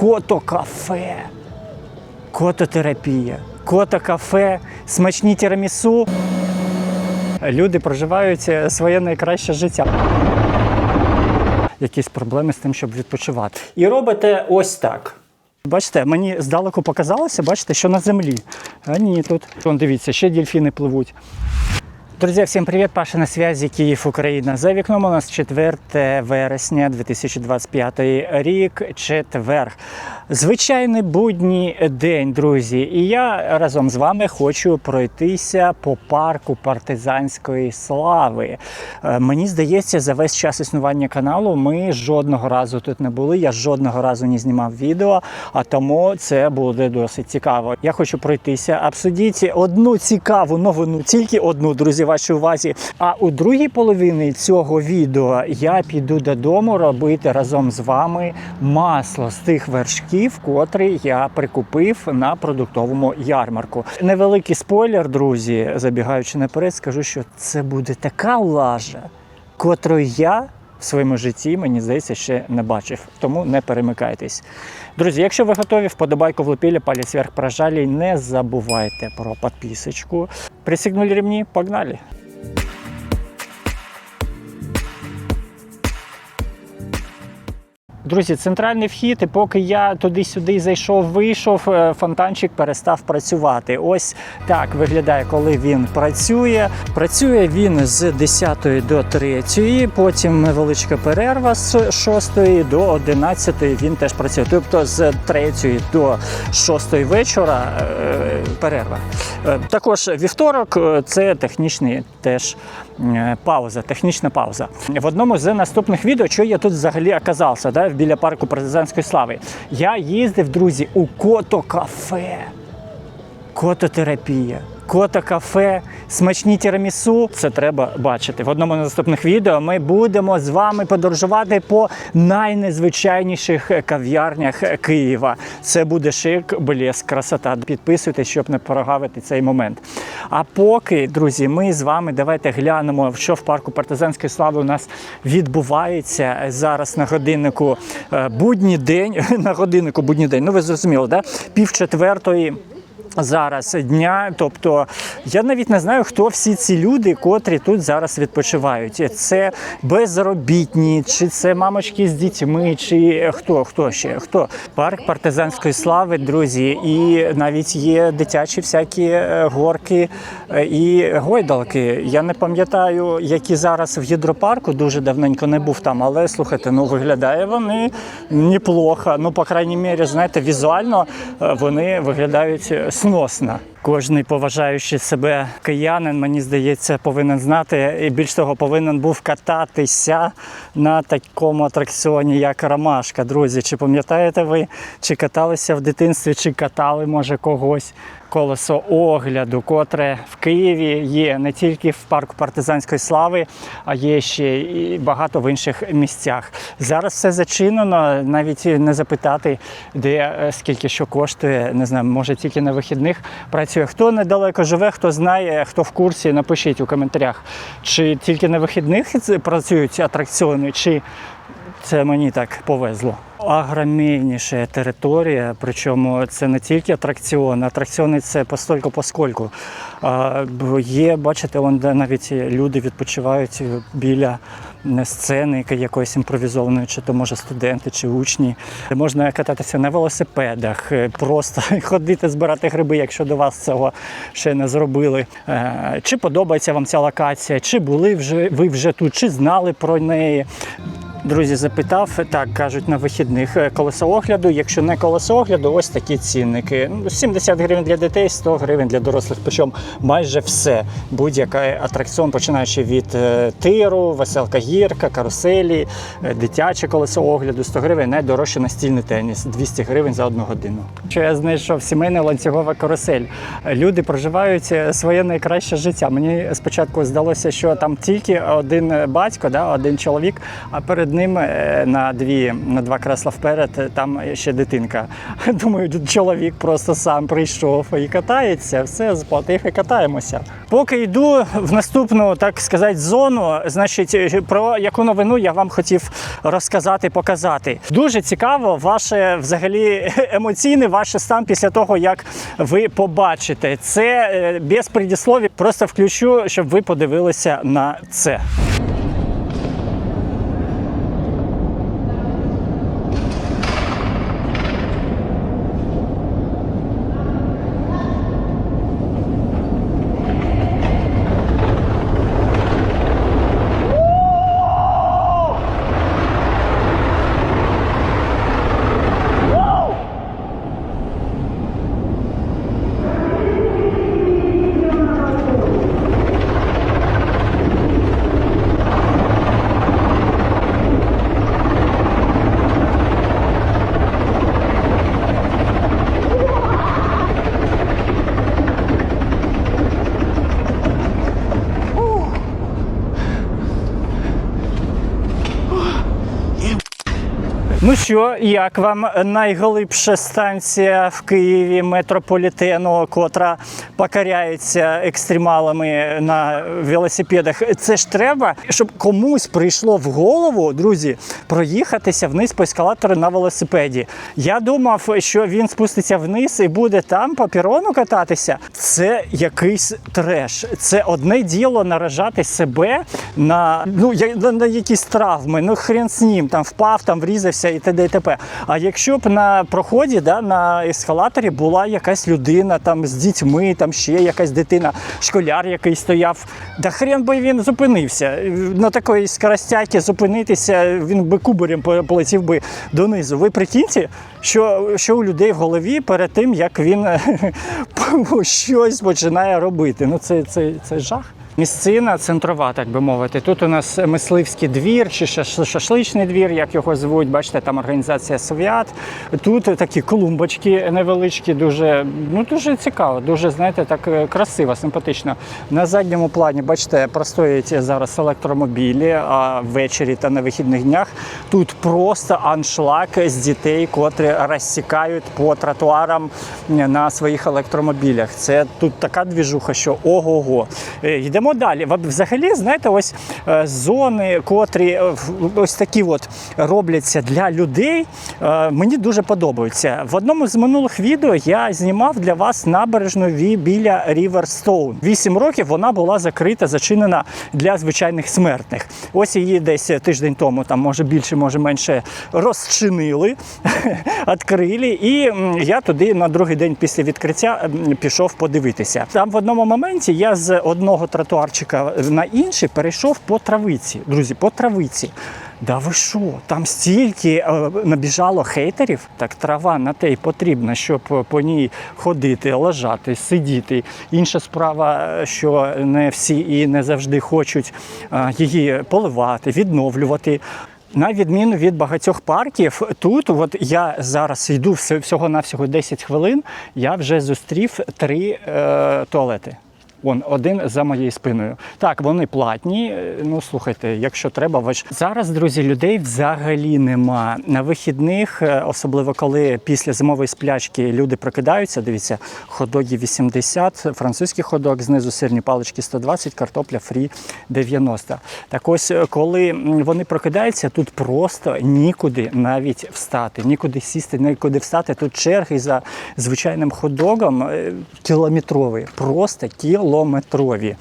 кото-кафе, кототерапія, кото-кафе, смачні тірамісу. Люди проживають е, своє найкраще життя. Якісь проблеми з тим, щоб відпочивати. І робите ось так. Бачите, мені здалеку показалося, бачите, що на землі. А ні, тут. Вон, дивіться, ще дельфіни пливуть. Друзі, всім привіт! Паша на зв'язі Київ, Україна. За вікном у нас 4 вересня 2025 рік, четверг. Звичайний будній день, друзі. І я разом з вами хочу пройтися по парку партизанської слави. Е, Мені здається, за весь час існування каналу ми жодного разу тут не були. Я жодного разу не знімав відео, а тому це буде досить цікаво. Я хочу пройтися, обсудіть одну цікаву новину, тільки одну, друзі, вашій увазі. А у другій половині цього відео я піду додому робити разом з вами масло з тих вершків, котрі я прикупив на продуктовому ярмарку. Невеликий спойлер, друзі, забігаючи наперед, скажу, що це буде така лажа, котрої я в своєму житті, мені здається, ще не бачив. Тому не перемикайтесь. Друзі, якщо ви готові, вподобайку влепили, палець вверх прожалі. Не забувайте про підписочку. Присягнули рівні, погнали! Друзі, центральний вхід, і поки я туди-сюди зайшов, вийшов, е, фонтанчик перестав працювати. Ось так виглядає, коли він працює. Працює він з 10 до 3, потім невеличка перерва з 6 до 11 він теж працює. Тобто з 3 до 6 вечора е, перерва. Е, Також вівторок це технічний теж пауза, технічна пауза. В одному з наступних відео, що я тут взагалі оказався, да, біля парку партизанської слави. Я їздив, друзі, у кото-кафе. Кототерапія, кото-кафе, смачні тірамісу. Це треба бачити. В одному з наступних відео ми будемо з вами подорожувати по найнезвичайніших кав'ярнях Києва. Це буде шик, блеск, красота. Підписуйтесь, щоб не прогавити цей момент. А поки, друзі, ми з вами давайте глянемо, що в парку партизанської слави у нас відбувається зараз на годиннику е, будній день. На годиннику будній день. Ну ви зрозуміли, да? Пів четвертої. Зараз дня, тобто я навіть не знаю, хто всі ці люди, котрі тут зараз відпочивають. Це безробітні, чи це мамочки з дітьми, чи хто, хто ще хто парк партизанської слави, друзі, і навіть є дитячі всякі е, горки е, і гойдалки. Я не пам'ятаю, які зараз в гідропарку дуже давненько не був там, але слухайте, ну виглядає вони неплохо. Ну, по крайній мірі, знаєте, візуально е, вони виглядають сносно. Кожний поважаючи себе киянин, мені здається, повинен знати і більш того, повинен був кататися на такому атракціоні, як Ромашка. Друзі, чи пам'ятаєте ви, чи каталися в дитинстві, чи катали, може, когось колесо огляду, котре в Києві є не тільки в парку партизанської слави, а є ще і багато в інших місцях. Зараз все зачинено, навіть не запитати, де е, скільки що коштує. Не знаю, може тільки на вихідних працює. Хто недалеко живе, хто знає, хто в курсі, напишіть у коментарях, чи тільки на вихідних працюють атракціони, чи це мені так повезло. Агромійніша територія, причому це не тільки атракціон, атракціони це постольку поскольку. Є, бачите, вон де навіть люди відпочивають біля сцени якоїсь імпровізованої, чи то може студенти, чи учні. Можна кататися на велосипедах, е, просто ходити збирати гриби, якщо до вас цього ще не зробили. Е, Чи подобається вам ця локація, чи були вже ви вже тут, чи знали про неї. Друзі, запитав, так кажуть на вихідних е, колесо огляду. Якщо не колесо огляду, ось такі цінники. Ну, 70 гривень для дітей, 100 гривень для дорослих. Причому майже все. Будь-який атракціон, починаючи від е, тиру, веселка гірка, каруселі, е, дитяче колесо огляду, 100 гривень, найдорожче настільний теніс, 200 гривень за одну годину. Що я знайшов сімейна ланцюгова карусель. Люди проживають своє найкраще життя. Мені спочатку здалося, що там тільки один батько, да, один чоловік, а перед перед ним е, на дві на два кресла вперед. е, Там ще дитинка. Думаю, чоловік просто сам прийшов і катається. Все заплатив і катаємося. Поки йду в наступну, так сказати, зону, значить, е, про яку новину я вам хотів розказати, показати. Дуже цікаво ваше взагалі емоційний ваш стан після того, як ви побачите. Це без предісловів. Просто включу, щоб ви подивилися на це. Ну що, як вам найглибша станція в Києві метрополітену, котра покоряється екстремалами на велосипедах? Це ж треба, щоб комусь прийшло в голову, друзі, проїхатися вниз по ескалатору на велосипеді. Я думав, що він спуститься вниз і буде там по пірону кататися. Це якийсь треш. Це одне діло наражати себе на, ну, на, на якісь травми. Ну хрен з ним, там впав, там врізався і т.д. і т.п. А якщо б на проході, да, на ескалаторі була якась людина там з дітьми, там ще якась дитина, школяр, який стояв, да хрен би він зупинився. На такої скоростяки зупинитися, він би кубарем по- полетів би донизу. Ви прикиньте, що, що у людей в голові перед тим, як він щось починає робити. Ну це, це, це жах. Місцина центрова, так би мовити. Тут у нас мисливський двір чи шашличний двір, як його звуть. Бачите, там організація Совят. Тут такі клумбочки невеличкі, дуже ну дуже цікаво, дуже знаєте, так е, красиво, симпатично. На задньому плані, бачите, простоять зараз електромобілі, а ввечері та на вихідних днях тут просто аншлаг з дітей, котрі розсікають по тротуарам на своїх електромобілях. Це тут така двіжуха, що ого-го. Е, Йдемо далі. Взагалі, знаєте, ось е, зони, котрі е, ось такі от робляться для людей, е, мені дуже подобаються. В одному з минулих відео я знімав для вас набережну біля Ріверстоун. Вісім років вона була закрита, зачинена для звичайних смертних. Ось її десь тиждень тому, там може більше, може менше, розчинили, відкрили. І я туди на другий день після відкриття пішов подивитися. Там в одному моменті я з одного тротуарчика на інший перейшов по травиці. Друзі, по травиці. Да ви що? Там стільки е, набіжало хейтерів. Так трава на те й потрібна, щоб по ній ходити, лежати, сидіти. Інша справа, що не всі і не завжди хочуть е, її поливати, відновлювати. На відміну від багатьох парків, тут от я зараз йду всього навсього 10 хвилин. Я вже зустрів три е, туалети. Вон один за моєю спиною. Так, вони платні. е, Ну слухайте, якщо треба, ваш зараз, друзі, людей взагалі нема. На вихідних, е, особливо коли після зимової сплячки люди прокидаються. Дивіться, ходоги 80, французький ходок, знизу сирні палички 120, картопля фрі 90. Так ось, е, коли вони прокидаються, тут просто нікуди навіть встати, нікуди сісти, нікуди встати. Тут черги за звичайним ходогом кілометрові, просто кілометрові.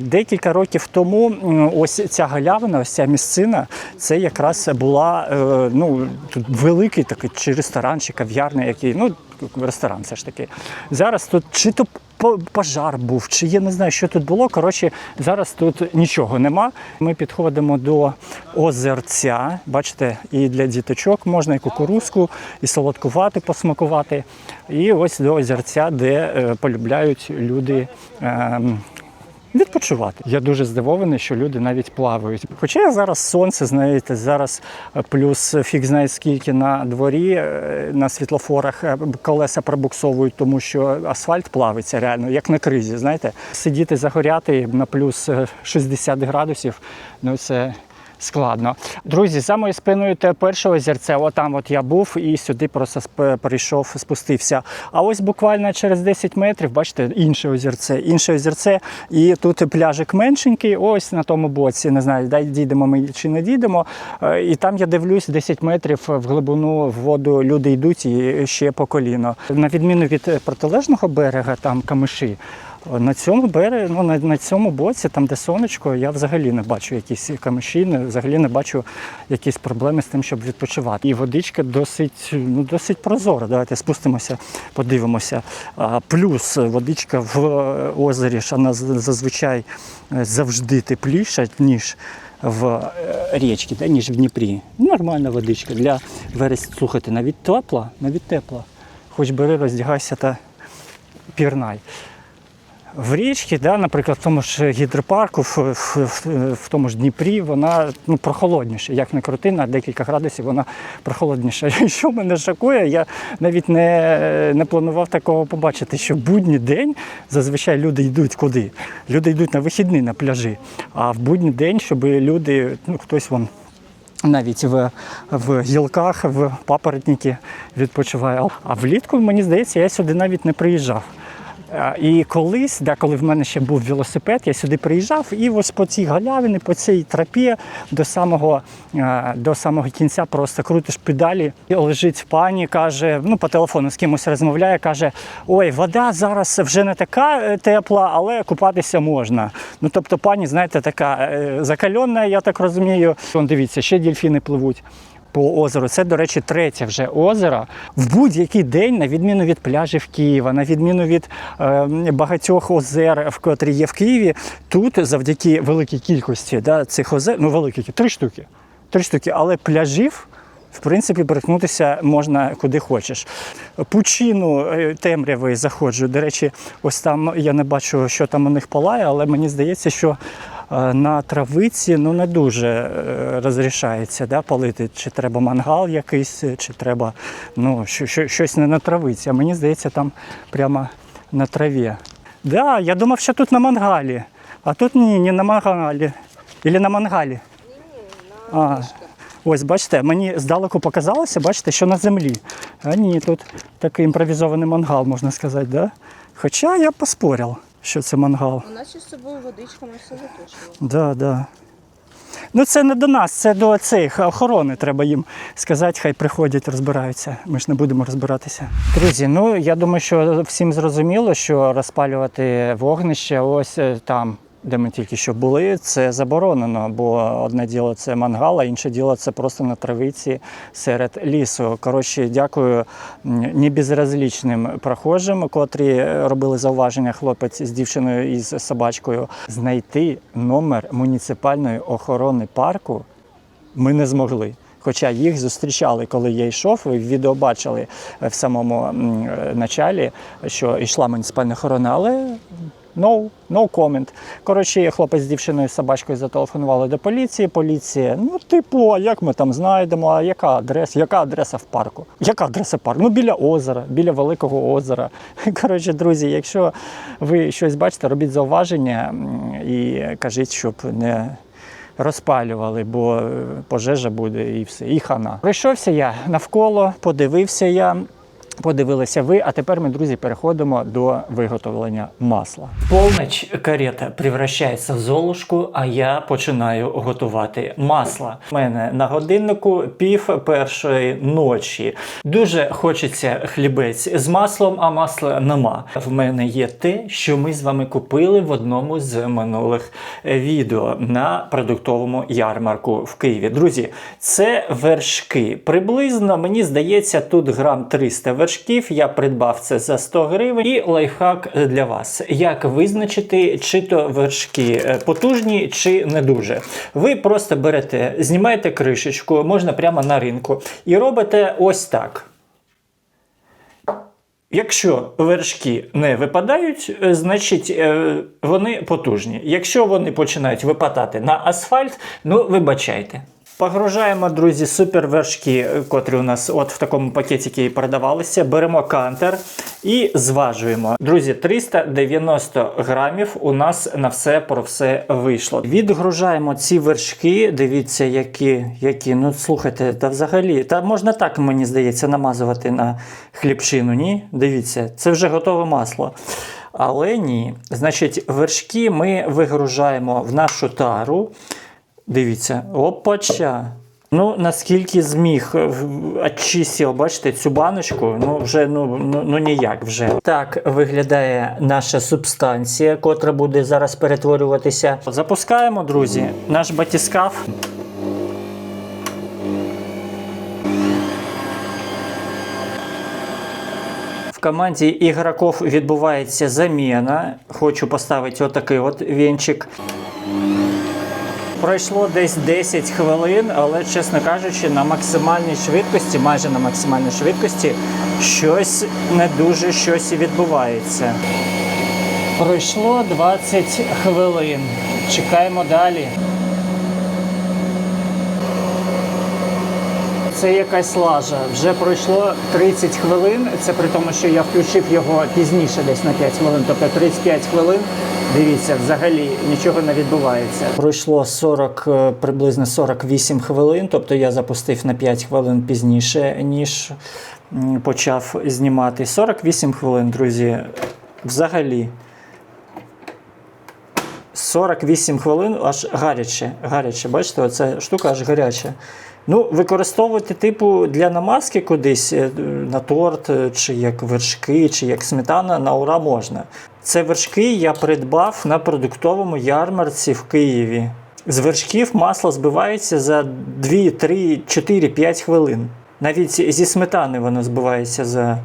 Декілька років тому ось ця галявина, ось ця місцина, це якраз була е, ну, великий такий чи ресторан, чи кав'ярня, який, ну, ресторан все ж таки. Зараз тут чи то пожар був, чи я не знаю, що тут було. Коротше, зараз тут нічого нема. Ми підходимо до озерця. Бачите, і для діточок можна і кукурузку, і солодкувати, посмакувати. І ось до озерця, де е, полюбляють люди. ем, Відпочивати. Я дуже здивований, що люди навіть плавають. Хоча зараз сонце, знаєте, зараз е, плюс фіг знає скільки на дворі, е, на світлофорах е, колеса пробуксовують, тому що асфальт плавиться реально, як на кризі. Знаєте, сидіти загоряти на плюс е, 60 градусів, ну це складно. Друзі, за моєю спиною те перше озерце, отам от я був і сюди просто перейшов, спустився. А ось буквально через 10 метрів, бачите, інше озерце, інше озерце, і тут пляжик меншенький, ось на тому боці. Не знаю, дай дійдемо ми чи не дійдемо. Е, І там я дивлюсь 10 метрів в глибину в воду люди йдуть і ще по коліно. На відміну від протилежного берега, там камиші. На цьому березі, ну на, на цьому боці, там де сонечко, я взагалі не бачу якісь камиші, взагалі не бачу якісь проблеми з тим, щоб відпочивати. І водичка досить, ну, досить прозора. Давайте спустимося, подивимося. А, плюс водичка в е, озері, що вона зазвичай е, завжди тепліша, ніж в е, річці, да, ніж в Дніпрі. Нормальна водичка для вересня. Слухайте, навіть тепла, навіть тепла. Хоч бери, роздягайся та пірнай. В річці, да, наприклад, в тому ж гідропарку, в, в, в, тому ж Дніпрі, вона ну, прохолодніша. Як не крути, на декілька градусів вона прохолодніша. Що мене шокує, я навіть не, не планував такого побачити, що в будній день зазвичай люди йдуть куди? Люди йдуть на вихідні на пляжі. А в будній день, щоб люди, ну хтось вон навіть в, в гілках, в папоротники відпочиває. А влітку, мені здається, я сюди навіть не приїжджав. Е, І колись, да, коли в мене ще був велосипед, я сюди приїжджав і ось по цій галявині, по цій тропі до самого, е, до самого кінця просто крутиш педалі, і лежить пані, каже, ну по телефону з кимось розмовляє, каже: ой, вода зараз вже не така е, тепла, але купатися можна. Ну тобто, пані, знаєте, така закальонна, я так розумію. Вон дивіться, ще дельфіни пливуть по озеру. Це, до речі, третє вже озеро. В будь-який день, на відміну від пляжів Києва, на відміну від е, багатьох озер, в котрі є в Києві, тут завдяки великій кількості да, цих озер, ну великій, три штуки, три штуки, але пляжів. В принципі, перетнутися можна куди хочеш. Пучину е, темряви заходжу. До речі, ось там я не бачу, що там у них палає, але мені здається, що на травиці ну, не дуже е, розрішається да, палити. Чи треба мангал якийсь, чи треба ну, що, що, щось не на травиці. А мені здається, там прямо на траві. Да, я думав, що тут на мангалі. А тут ні, не на мангалі. Ілі на мангалі. А, ось бачите, мені здалеку показалося, бачите, що на землі. А ні, тут такий імпровізований мангал, можна сказати, да? Хоча я поспорив, що це мангал. У нас із собою водичка, ми все заточили. Да, да. Ну це не до нас, це до цих охорони. Треба їм сказати, хай приходять, розбираються. Ми ж не будемо розбиратися. Друзі, ну я думаю, що всім зрозуміло, що розпалювати вогнище ось е, там. Де ми тільки що були, це заборонено, бо одне діло це мангал, а інше діло це просто на травиці серед лісу. Коротше, дякую небезразлічним прохожим, котрі робили зауваження хлопець з дівчиною і з собачкою. Знайти номер муніципальної охорони парку ми не змогли. Хоча їх зустрічали, коли я йшов, ви відео бачили в самому началі, що йшла муніципальна охорона, але no, no comment. Коротше, хлопець з дівчиною з собачкою зателефонували до поліції. Поліція, ну, типу, а як ми там знайдемо, а яка адреса? Яка адреса в парку? Яка адреса парку? Ну, біля озера, біля великого озера. Коротше, друзі, якщо ви щось бачите, робіть зауваження і кажіть, щоб не розпалювали, бо е, пожежа буде і все. І хана. Пройшовся я навколо, подивився я. Подивилися ви, а тепер ми, друзі, переходимо до виготовлення масла. Полночь карета превращається в золушку, а я починаю готувати масло. У мене на годиннику пів першої ночі. Дуже хочеться хлібець з маслом, а масла нема. В мене є те, що ми з вами купили в одному з минулих е, відео на продуктовому ярмарку в Києві. Друзі, це вершки. Приблизно, мені здається, тут грам 300 вершків. Я придбав це за 100 гривень. І лайфхак для вас. Як визначити, чи то вершки е, потужні, чи не дуже. Ви просто берете, знімаєте кришечку, можна прямо на ринку, і робите ось так. Якщо вершки не випадають, е, значить е, вони потужні. Якщо вони починають випадати на асфальт, ну вибачайте. Погружаємо, друзі, супервершки, котрі у нас от в такому пакетикі і продавалися. Беремо кантер і зважуємо. Друзі, 390 грамів у нас на все про все вийшло. Відгружаємо ці вершки. Дивіться, які, які. Ну слухайте, та взагалі, та можна так, мені здається, намазувати на хлібчину. Ні? Дивіться, це вже готове масло. Але ні. Значить, вершки ми вигружаємо в нашу тару. Дивіться, опача. Ну, наскільки зміг очистив, бачите, цю баночку, ну вже ну, ну, ну ніяк вже. Так виглядає наша субстанція, котра буде зараз перетворюватися. Запускаємо, друзі, наш батіскаф. В команді ігроків відбувається заміна. Хочу поставити отакий от вінчик. Пройшло десь 10 хвилин, але, чесно кажучи, на максимальній швидкості, майже на максимальній швидкості, щось не дуже щось і відбувається. Пройшло 20 хвилин. Чекаємо далі. Це якась лажа. Вже пройшло 30 хвилин. Це при тому, що я включив його пізніше, десь на 5 хвилин, тобто 35 хвилин. Дивіться, взагалі нічого не відбувається. Пройшло 40, е, приблизно 48 хвилин, тобто я запустив на 5 хвилин пізніше, ніж почав знімати. 48 хвилин, друзі. Взагалі. 48 хвилин аж гаряче. гаряче. Бачите, оця штука аж гаряча. Ну, використовувати, типу, для намазки кудись е, на торт, е, чи як вершки, чи як сметана на ура можна. Це вершки я придбав на продуктовому ярмарці в Києві. З вершків масло збивається за 2, 3, 4, 5 хвилин. Навіть зі сметани воно збивається за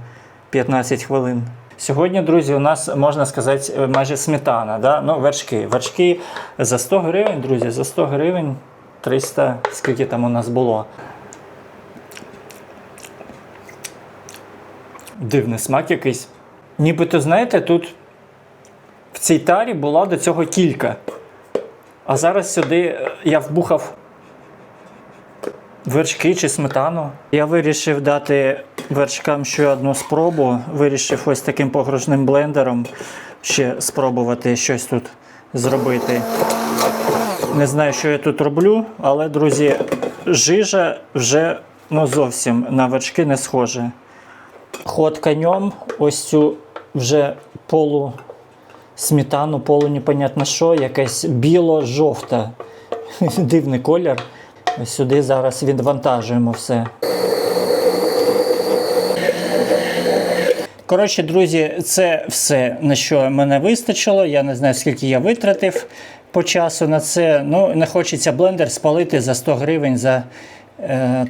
15 хвилин. Сьогодні, друзі, у нас можна сказати е, майже сметана. Да? Ну, вершки. Вершки за 100 гривень, друзі, за 100 гривень 300, скільки там у нас було. Дивний смак якийсь. Нібито, знаєте, тут в цій тарі була до цього кілька. А зараз сюди е, я вбухав вершки чи сметану. Я вирішив дати вершкам ще одну спробу. Вирішив ось таким погружним блендером ще спробувати щось тут зробити. Не знаю, що я тут роблю, але, друзі, жижа вже ну, зовсім на вершки не схоже. Ход конем, ось цю вже полу сметану, полу непонятно що, якась біло-жовта. Дивний колір. Сюди зараз відвантажуємо все. Коротше, друзі, це все, на що мене вистачило. Я не знаю, скільки я витратив по часу на це. Ну, не хочеться блендер спалити за 100 гривень за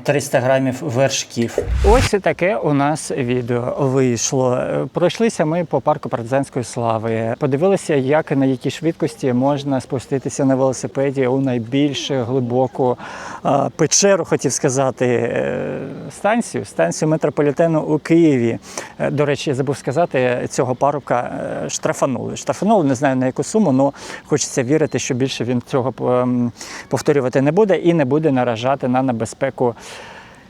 300 грамів вершків. Ось таке у нас відео вийшло. Е, Пройшлися ми по парку партизанської слави. Подивилися, як і на якій швидкості можна спуститися на велосипеді у найбільш глибоку е, печеру, хотів сказати, е, станцію, станцію метрополітену у Києві. Е, До речі, я забув сказати, цього парубка е, штрафанули. Штрафанули, не знаю на яку суму, але хочеться вірити, що більше він цього ем, повторювати не буде і не буде наражати на небезпеку. Pecô.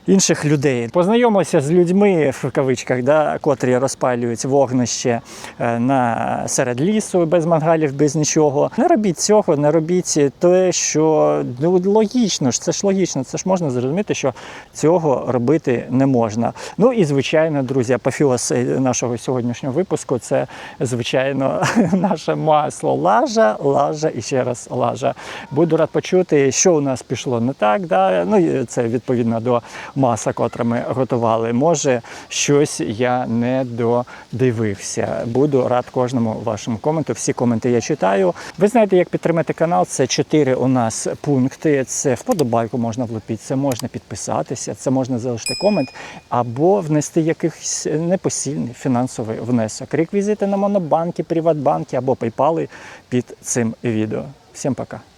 Інших людей познайомився з людьми в кавичках, да, котрі розпалюють вогнище е, на серед лісу без мангалів, без нічого. Не робіть цього, не робіть те, що ну, логічно ж, це ж логічно, це ж можна зрозуміти, що цього робити не можна. Ну і звичайно, друзі, апофіоз нашого сьогоднішнього випуску це звичайно наше масло. Лажа, лажа і ще раз лажа. Буду рад почути, що у нас пішло не так. Да? Ну це відповідно до маса, котре ми готували. Може, щось я не додивився. Буду рад кожному вашому коменту. Всі коменти я читаю. Ви знаєте, як підтримати канал. Це чотири у нас пункти. Це вподобайку можна влупити, це можна підписатися, це можна залишити комент або внести якийсь непосильний фінансовий внесок. Реквізити на монобанки, Приватбанки або PayPal під цим відео. Всім пока.